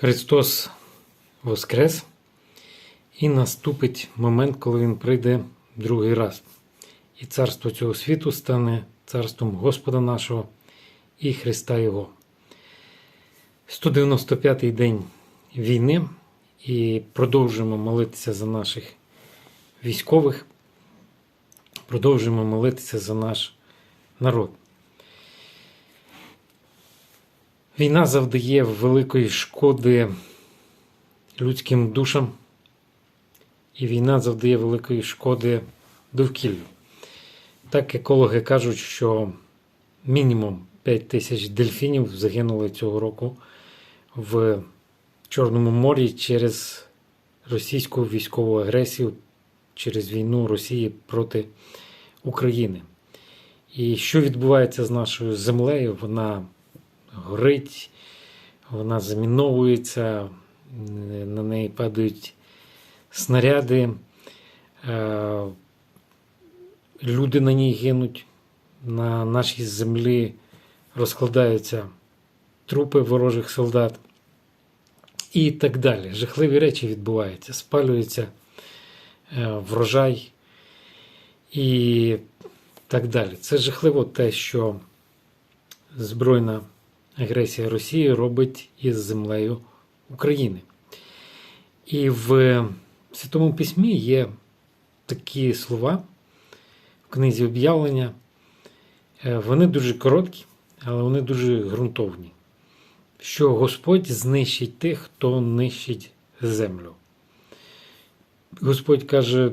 Христос Воскрес, і наступить момент, коли Він прийде другий раз. І царство цього світу стане царством Господа нашого і Христа Його. 195-й день війни, і продовжуємо молитися за наших військових, продовжуємо молитися за наш народ. Війна завдає великої шкоди людським душам, і війна завдає великої шкоди довкіллю. Так екологи кажуть, що мінімум 5 тисяч дельфінів загинули цього року в Чорному морі через російську військову агресію, через війну Росії проти України. І що відбувається з нашою землею? Вона горить, вона заміновується, на неї падають снаряди, е, люди на ній гинуть, на нашій землі розкладаються трупи ворожих солдат і так далі. Жахливі речі відбуваються, спалюється е, врожай і так далі. Це жахливо те, що збройна агресія Росії робить із землею України. І в Святому Письмі є такі слова в книзі об'явлення. Е, Вони дуже короткі, але вони дуже ґрунтовні. Що Господь знищить тих, хто нищить землю. Господь каже,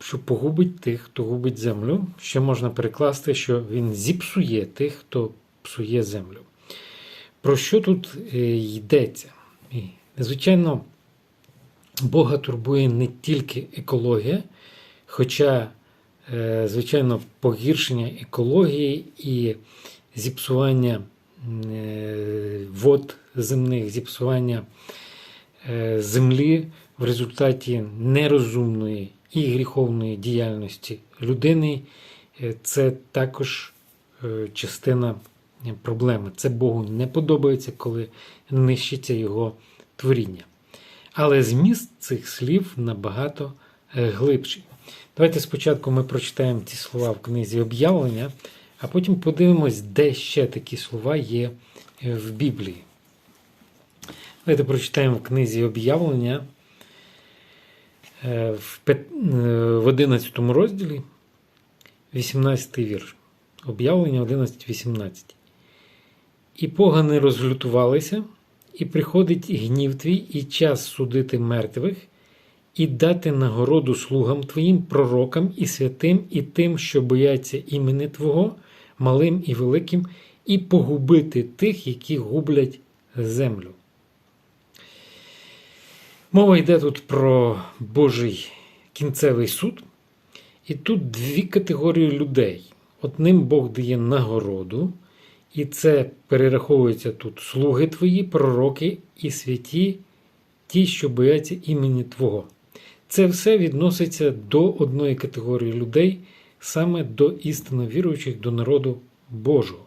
що погубить тих, хто губить землю. Ще можна перекласти, що Він зіпсує тих, хто псує землю. Про що тут е, йдеться? Звичайно, Бога турбує не тільки екологія, хоча, е, звичайно, погіршення екології і зіпсування е, вод земних, зіпсування землі в результаті нерозумної і гріховної діяльності людини це також частина проблеми. Це Богу не подобається, коли нищиться його творіння. Але зміст цих слів набагато глибший. Давайте спочатку ми прочитаємо ці слова в книзі об'явлення, а потім подивимось, де ще такі слова є в Біблії. Давайте прочитаємо в книзі об'явлення в 11 розділі, 18 вірш. Об'явлення 11.18. І погани розлютувалися, і приходить гнів твій, і час судити мертвих, і дати нагороду слугам твоїм, пророкам і святим, і тим, що бояться імени Твого, малим і великим, і погубити тих, які гублять землю. Мова йде тут про Божий кінцевий суд. І тут дві категорії людей. Одним Бог дає нагороду, і це перераховується тут слуги твої, пророки і святі, ті, що бояться імені Твого. Це все відноситься до одної категорії людей, саме до істинно віруючих, до народу Божого.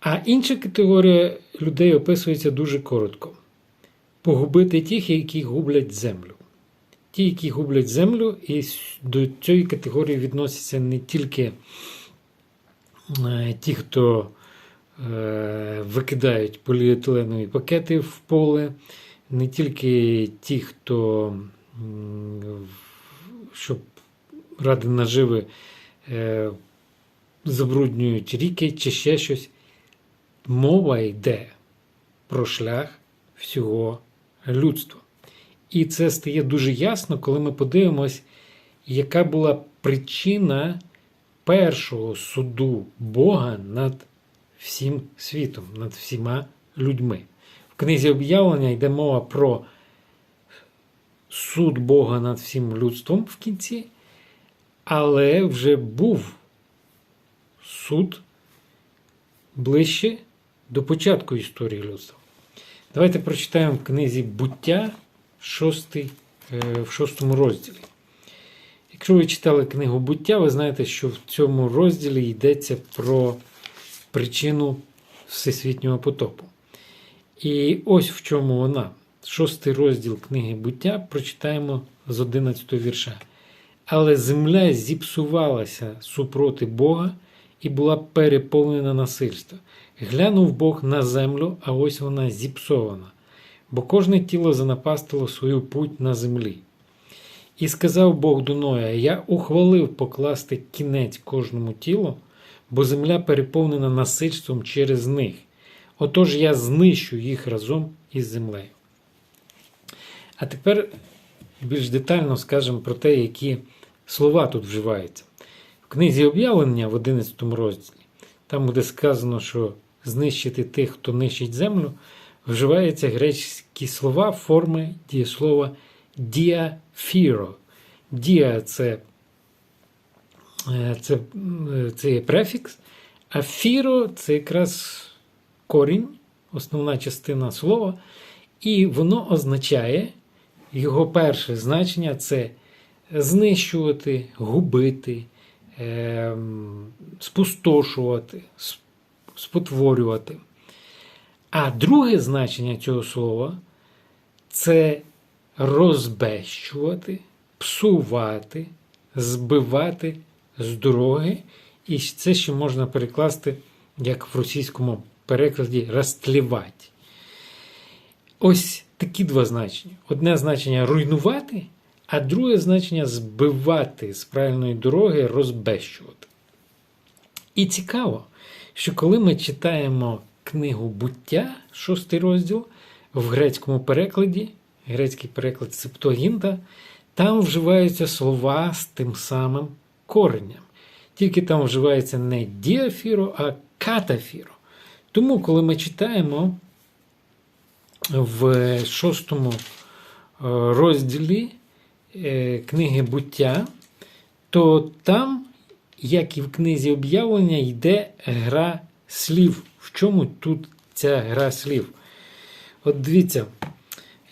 А інша категорія людей описується дуже коротко: погубити тих, які гублять землю. Ті, які гублять землю, і до цієї категорії відносяться не тільки ті, хто е, викидають поліетиленові пакети в поле, не тільки ті, хто щоб ради наживи е, забруднюють ріки чи ще щось. Мова йде про шлях всього людства. І це стає дуже ясно, коли ми подивимось, яка була причина першого суду Бога над всім світом, над всіма людьми. В книзі об'явлення йде мова про суд Бога над всім людством в кінці, але вже був суд ближче до початку історії людства. Давайте прочитаємо в книзі буття 6, в шостому розділі. Якщо ви читали книгу буття, ви знаєте, що в цьому розділі йдеться про причину всесвітнього потопу. І ось в чому вона. Шостий розділ книги буття прочитаємо з 11 вірша. Але земля зіпсувалася супроти Бога і була переповнена насильства. Глянув Бог на землю, а ось вона зіпсована, бо кожне тіло занапастило свою путь на землі. І сказав Бог до Ноя: Я ухвалив покласти кінець кожному тілу, бо земля переповнена насильством через них. Отож я знищу їх разом із землею. А тепер більш детально скажемо про те, які слова тут вживаються. В книзі об'явлення в 11 розділі, там, де сказано, що знищити тих, хто нищить землю, вживаються грецькі слова форми дієслова діафіро. Дія це, е, це, е, це префікс, а фіро це якраз корінь, основна частина слова, і воно означає його перше значення це знищувати, губити, ем, спустошувати, спотворювати. А друге значення цього слова це розбещувати, псувати, збивати з дороги. І це ще можна перекласти, як в російському перекладі, розтлівати. Ось такі два значення. Одне значення руйнувати, а друге значення збивати з правильної дороги, розбещувати. І цікаво, що коли ми читаємо книгу буття, шостий розділ, в грецькому перекладі, грецький переклад Септогінта, там вживаються слова з тим самим коренням. Тільки там вживається не діафіро, а катафіро. Тому, коли ми читаємо в шостому е, розділі е, книги буття, то там, як і в книзі об'явлення, йде гра слів. В чому тут ця гра слів? От дивіться,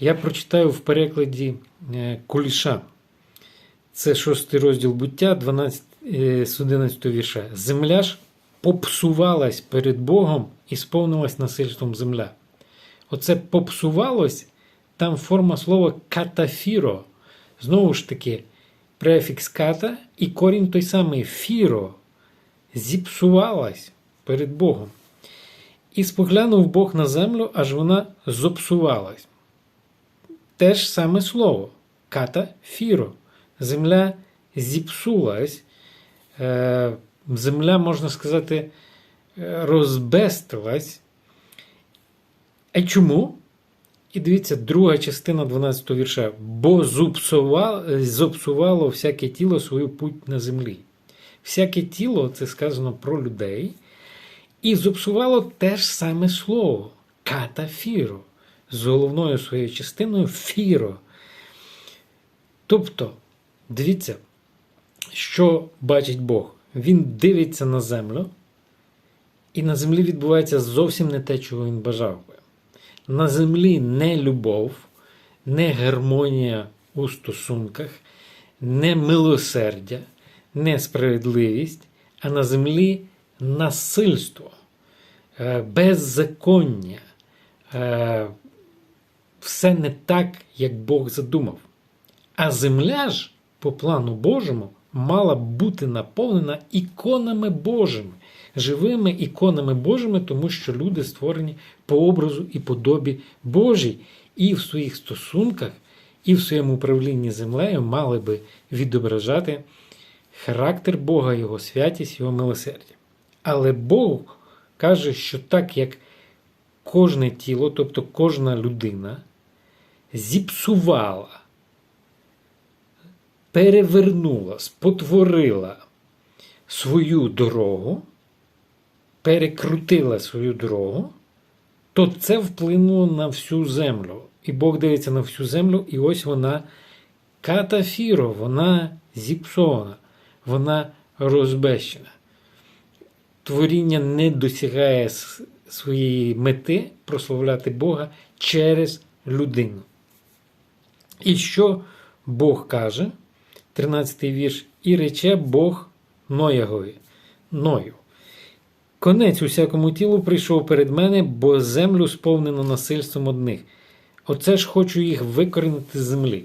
я прочитаю в перекладі е, Куліша. Це шостий розділ буття, 12, з 11 вірша. Земля ж попсувалась перед Богом і сповнилась насильством земля. Оце попсувалось, там форма слова катафіро. Знову ж таки, префікс ката і корінь той самий фіро. Зіпсувалась перед Богом. І споглянув Бог на землю, аж вона зопсувалась. Те ж саме слово ката фіро. Земля зіпсулась. Е, земля, можна сказати, е, розбестилась. А чому? І дивіться, друга частина 12 вірша. Бо зупсувало, зопсувало всяке тіло свою путь на землі. Всяке тіло це сказано про людей. І зопсувало те ж саме слово катафіро. З головною своєю частиною фіро. Тобто, дивіться, що бачить Бог. Він дивиться на землю, і на землі відбувається зовсім не те, чого він бажав би. На землі не любов, не гармонія у стосунках, не милосердя, не справедливість, а на землі насильство, е, беззаконня. Все не так, як Бог задумав. А земля ж, по плану Божому, мала б бути наповнена іконами Божими, живими іконами Божими, тому що люди створені по образу і подобі Божій, і в своїх стосунках, і в своєму управлінні землею мали би відображати характер Бога, Його святість, Його милосердя. Але Бог каже, що так як кожне тіло, тобто кожна людина, зіпсувала перевернула, спотворила свою дорогу, перекрутила свою дорогу, то це вплинуло на всю землю. І Бог дивиться на всю землю, і ось вона катафіро, вона зіпсована, вона розбещена. Творіння не досягає своєї мети прославляти Бога через людину. І що Бог каже? 13 вірш, і рече Бог Ноягові, Ною. Конець усякому тілу прийшов перед мене, бо землю сповнено насильством одних. Оце ж хочу їх викоренити з землі.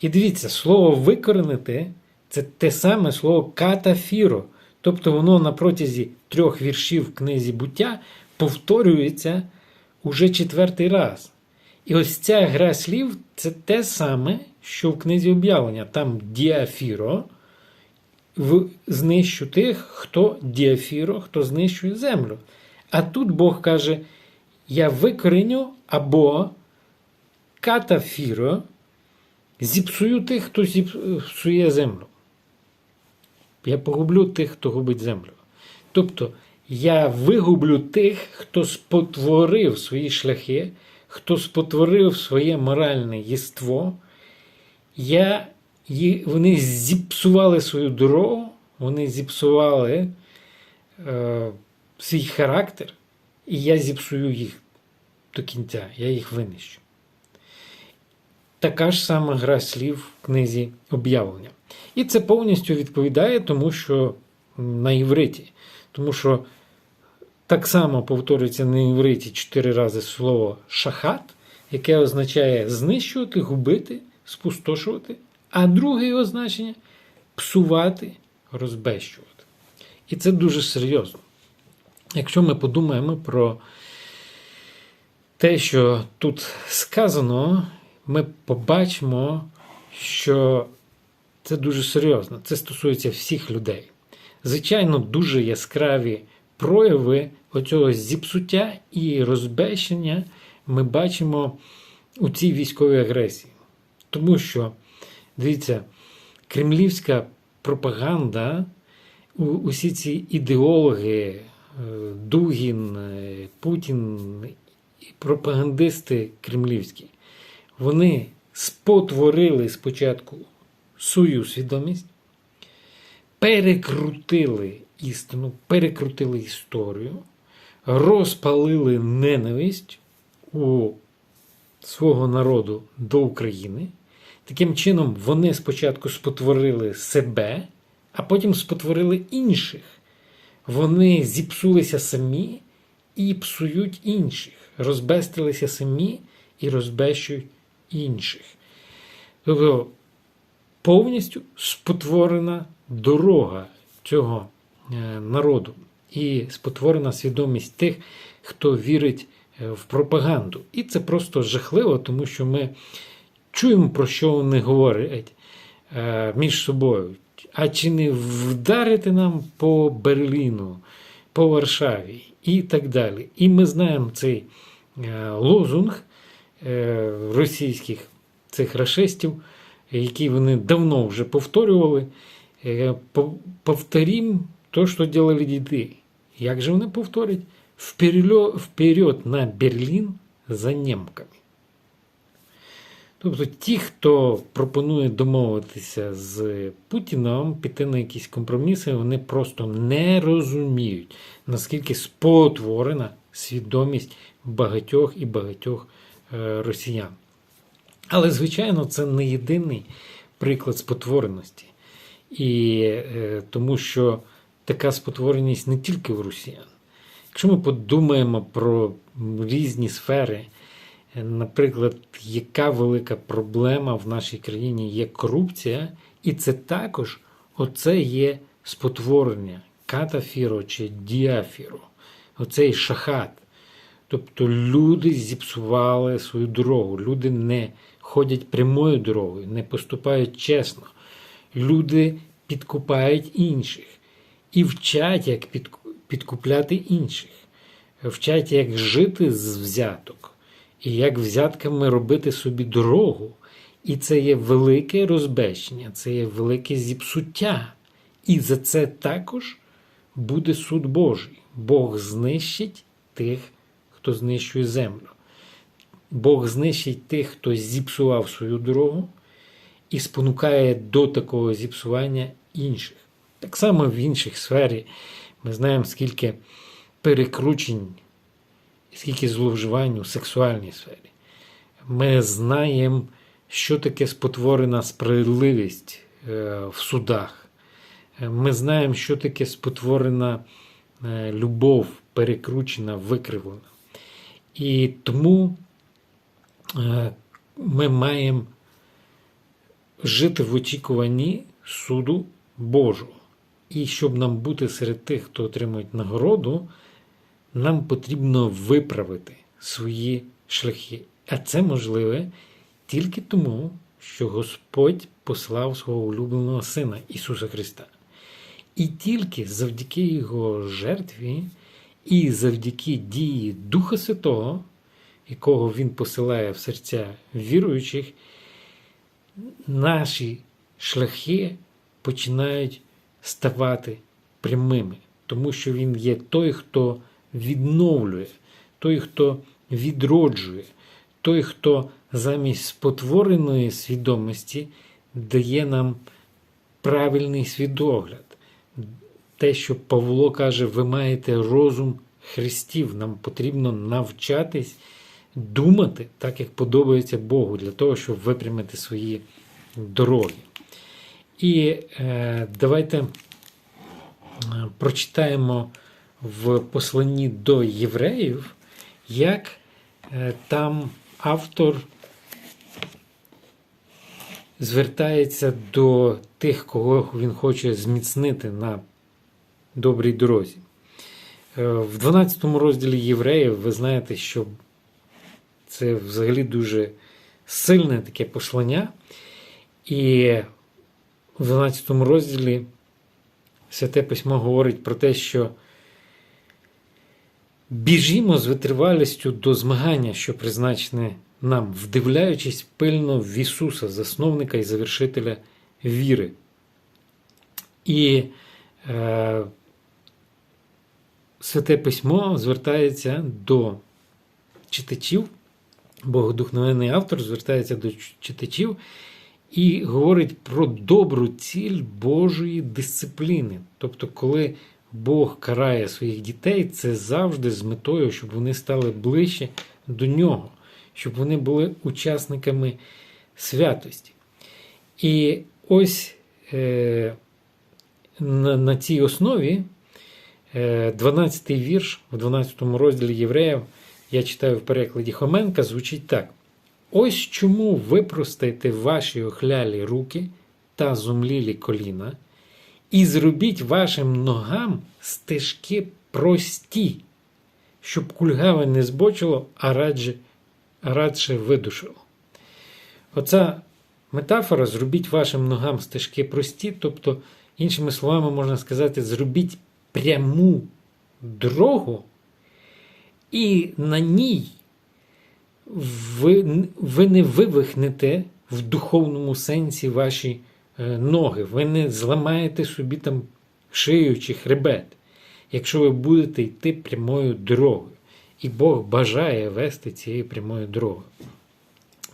І дивіться, слово викоренити це те саме слово катафіро. Тобто воно на протязі трьох віршів в книзі буття повторюється уже четвертий раз. І ось ця гра слів це те саме, що в книзі об'явлення. Там діафіро в знищу тих, хто діафіро, хто знищує землю. А тут Бог каже: Я викореню або катафіро, зіпсую тих, хто зіпсує землю. Я погублю тих, хто губить землю. Тобто я вигублю тих, хто спотворив свої шляхи, хто спотворив своє моральне єство. Я, Вони зіпсували свою дорогу, вони зіпсували е, свій характер, і я зіпсую їх до кінця, я їх винищу. Така ж сама гра слів в книзі об'явлення. І це повністю відповідає тому, що на івриті. Тому що так само повторюється на івриті чотири рази слово шахат, яке означає знищувати, губити, спустошувати, а друге його значення псувати, розбещувати. І це дуже серйозно. Якщо ми подумаємо про те, що тут сказано, ми побачимо, що це дуже серйозно. Це стосується всіх людей. Звичайно, дуже яскраві прояви оцього зіпсуття і розбещення ми бачимо у цій військовій агресії. Тому що, дивіться, кремлівська пропаганда, усі ці ідеологи, е, Дугін, е, Путін, пропагандисти кремлівські, вони спотворили спочатку свою свідомість, перекрутили істину, перекрутили історію, розпалили ненависть у свого народу до України. Таким чином, вони спочатку спотворили себе, а потім спотворили інших. Вони зіпсулися самі і псують інших, розбестилися самі і розбещують інших. Тобто повністю спотворена дорога цього народу і спотворена свідомість тих, хто вірить е, в пропаганду. І це просто жахливо, тому що ми чуємо, про що вони говорять е, між собою. А чи не вдарити нам по Берліну, по Варшаві і так далі. І ми знаємо цей лозунг російських цих расистів які вони давно вже повторювали. Е, повторім то, що робили діти. Як же вони повторять? Вперед на Берлін за немками. Тобто ті, хто пропонує домовитися з Путіном, піти на якісь компроміси, вони просто не розуміють, наскільки спотворена свідомість багатьох і багатьох е, росіян. Але, звичайно, це не єдиний приклад спотвореності. І е, тому що така спотвореність не тільки в росіян. Якщо ми подумаємо про різні сфери, е, наприклад, яка велика проблема в нашій країні є корупція, і це також оце є спотворення катафіро чи діафіро, оцей шахат. Тобто люди зіпсували свою дорогу, люди не ходять прямою дорогою, не поступають чесно. Люди підкупають інших і вчать, як підкупляти інших, вчать, як жити з взяток, і як взятками робити собі дорогу. І це є велике розбещення, це є велике зіпсуття. І за це також буде суд Божий. Бог знищить тих, хто знищує землю. Бог знищить тих, хто зіпсував свою дорогу і спонукає до такого зіпсування інших. Так само в інших сфері ми знаємо, скільки перекручень, скільки зловживань у сексуальній сфері. Ми знаємо, що таке спотворена справедливість е, в судах. Ми знаємо, що таке спотворена е, любов перекручена, викривлена. І тому е, ми маємо жити в очікуванні суду Божого. І щоб нам бути серед тих, хто отримують нагороду, нам потрібно виправити свої шляхи. А це можливе тільки тому, що Господь послав свого улюбленого Сина Ісуса Христа. І тільки завдяки Його жертві і завдяки дії Духа Святого, якого Він посилає в серця віруючих, наші шляхи починають ставати прямими, тому що Він є той, хто відновлює, той, хто відроджує, той, хто замість спотвореної свідомості дає нам правильний свідогляд. Те, що Павло каже, ви маєте розум Христів. Нам потрібно навчатись думати так, як подобається Богу, для того, щоб випрямити свої дороги. І е, давайте е, прочитаємо в посланні до євреїв, як е, там автор звертається до тих, кого він хоче зміцнити на добрій дорозі. Е, В 12 розділі євреїв ви знаєте, що це взагалі дуже сильне таке послання. І в 12 розділі Святе Письмо говорить про те, що біжімо з витривалістю до змагання, що призначене нам, вдивляючись пильно в Ісуса, засновника і завершителя віри. І е, Святе Письмо звертається до читачів, Богодухновенний автор звертається до читачів і говорить про добру ціль Божої дисципліни. Тобто, коли Бог карає своїх дітей, це завжди з метою, щоб вони стали ближче до нього, щоб вони були учасниками святості. І ось е, на, на цій основі е, 12-й вірш в 12 розділі Євреїв, я читаю в перекладі Хоменка, звучить так. Ось чому ви простите ваші охлялі руки та зумлілі коліна, і зробіть вашим ногам стежки прості, щоб кульгаве не збочило, а радше, радше видушило. Оця метафора зробіть вашим ногам стежки прості, тобто, іншими словами, можна сказати, зробіть пряму дорогу, і на ній ви, ви не вивихнете в духовному сенсі ваші е, ноги, ви не зламаєте собі там шию чи хребет, якщо ви будете йти прямою дорогою. І Бог бажає вести цією прямою дорогою.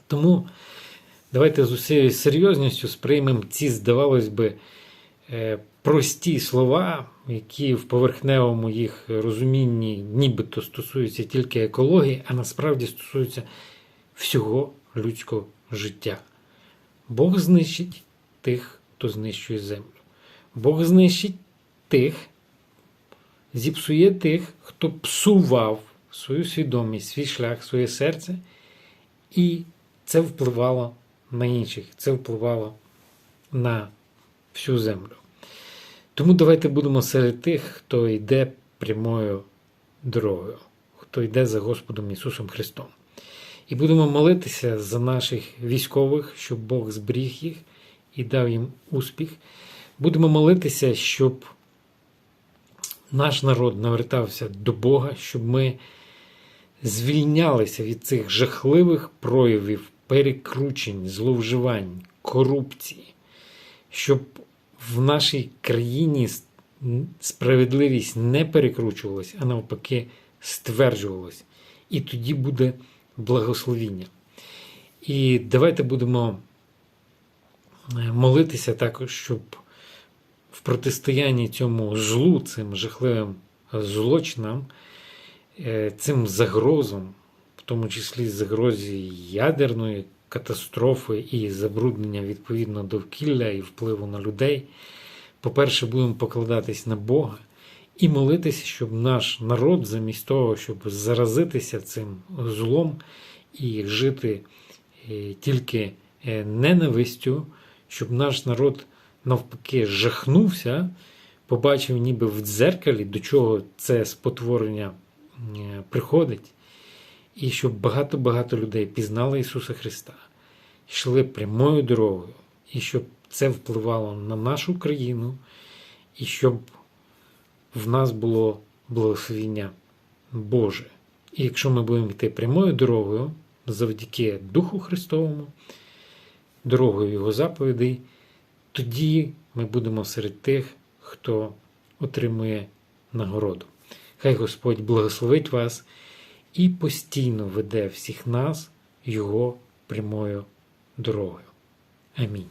Тому давайте з усією серйозністю сприймемо ці, здавалось би, е, прості слова, які в поверхневому їх розумінні нібито стосуються тільки екології, а насправді стосуються всього людського життя. Бог знищить тих, хто знищує землю. Бог знищить тих, зіпсує тих, хто псував свою свідомість, свій шлях, своє серце, і це впливало на інших, це впливало на всю землю. Тому давайте будемо серед тих, хто йде прямою дорогою, хто йде за Господом Ісусом Христом. І будемо молитися за наших військових, щоб Бог зберіг їх і дав їм успіх. Будемо молитися, щоб наш народ навертався до Бога, щоб ми звільнялися від цих жахливих проявів, перекручень, зловживань, корупції, щоб в нашій країні справедливість не перекручувалась, а навпаки, стверджувалась. І тоді буде благословіння. І давайте будемо е, молитися також, щоб в протистоянні цьому злу, цим жахливим злочинам, е, цим загрозам, в тому числі загрозі ядерної катастрофи і забруднення відповідно довкілля і впливу на людей. По-перше, будемо покладатись на Бога і молитися, щоб наш народ, замість того, щоб заразитися цим злом і жити е, тільки е, ненавистю, щоб наш народ навпаки жахнувся, побачив ніби в дзеркалі, до чого це спотворення е, приходить, і щоб багато-багато людей пізнали Ісуса Христа, йшли прямою дорогою, і щоб це впливало на нашу країну, і щоб в нас було благословіння Боже. І якщо ми будемо йти прямою дорогою, завдяки Духу Христовому, дорогою Його заповідей, тоді ми будемо серед тих, хто отримує нагороду. Хай Господь благословить вас і постійно веде всіх нас Його прямою дорогою. Амінь.